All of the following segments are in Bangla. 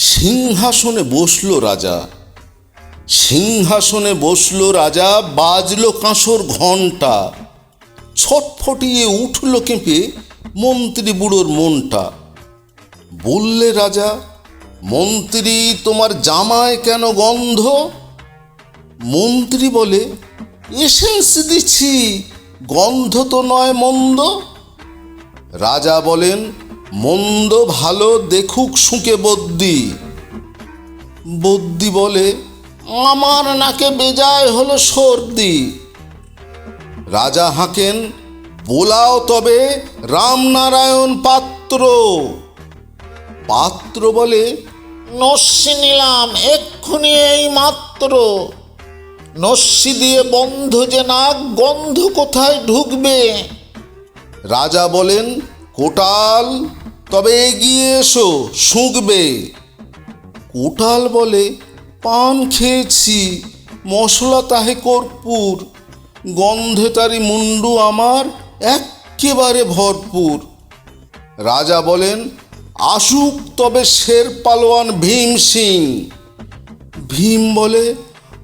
সিংহাসনে বসল রাজা। সিংহাসনে বসল রাজা, বাজলো কাঁসর ঘণ্টা। ছটফটিয়ে উঠল কেঁপে মন্ত্রী বুড়োর মনটা। বললে রাজা, মন্ত্রী, তোমার জামায় কেন গন্ধ? মন্ত্রী বলে, এসেন্স দিচ্ছি, গন্ধ তো নয় মন্দ। রাজা বলেন মন্দ ভালো দেখুক শুকে বদ্যি। বদ্যি বলে, আমার নাকে বেজায় হলো সর্দি। রাজা হাঁকেন, বোলাও তবে, রামনারায়ণ পাত্র। পাত্র বলে, নস্যি নিলাম, এক্ষুনি এই মাত্র। নস্যি দিয়ে বন্ধ যে নাক, গন্ধ কোথায় ঢুকবে? রাজা বলেন, কোটাল তবে এগিয়ে এসো শুঁকবে কোটাল বলে, পান খেয়েছি, মশলা তাহে কর্পূর। গন্ধে তারি মুন্ডু আমার এক্কেবারে ভরপুর। রাজা বলেন, আসুক তবে শের পালোয়ান ভীম সিং। ভীম বলে,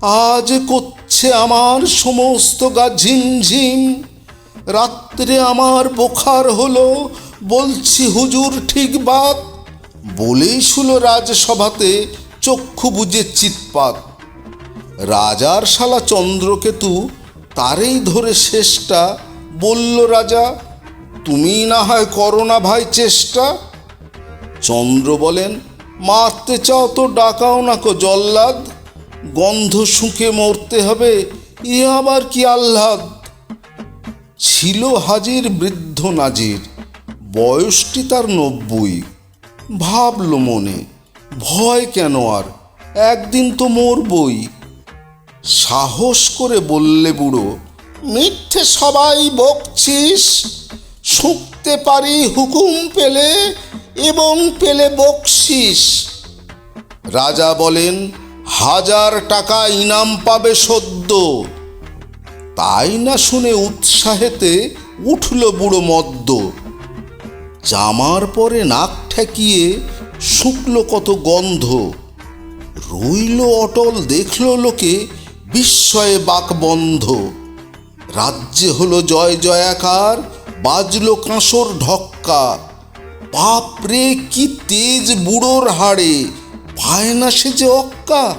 আজ করছে আমার সমস্ত গা ঝিমঝিম। রাত্রে আমার বোখার হলো বলছি হুজুর, ঠিক বাত? বলেই শুলো রাজসভাতে, চক্ষু বুঝে চিৎপাত। রাজার শালা চন্দ্রকেতু, তারেই ধরে শেষটা বলল রাজা, তুমি না হয় করো না ভাই চেষ্টা? চন্দ্র বলেন, মারতে চাও তো, ডাকাও না কো জল্লাদ। গন্ধ শুঁকে মরতে হবে, এ আবার কি আহ্লাদ? ছিল হাজির বৃদ্ধ নাজির। বয়সটি তার নব্বই। ভাবল মনে, ভয় কেন আর? একদিন তো মরবই। সাহস করে বললে বুড়ো, মিথ্যে সবাই বকছিস। শুঁকতে পারি হুকুম পেলে এবং পেলে বকশিস রাজা বলেন, হাজার টাকা ইনাম পাবে সদ্য। তাই না শুনে উৎসাহেতে উঠল বুড়ো মদ্য। জামার পরে নাক ঠেকিয়ে শুকলো কত গন্ধ। রইল অটল, দেখল লোকে বিস্ময়ে বাক বন্ধ। রাজ্যে হলো জয় জয়াকার, বাজলো কাঁসর ঢক্কা। বাপরে, কি তেজ বুড়োর হাড়ে, পায় না সে যে অক্কা।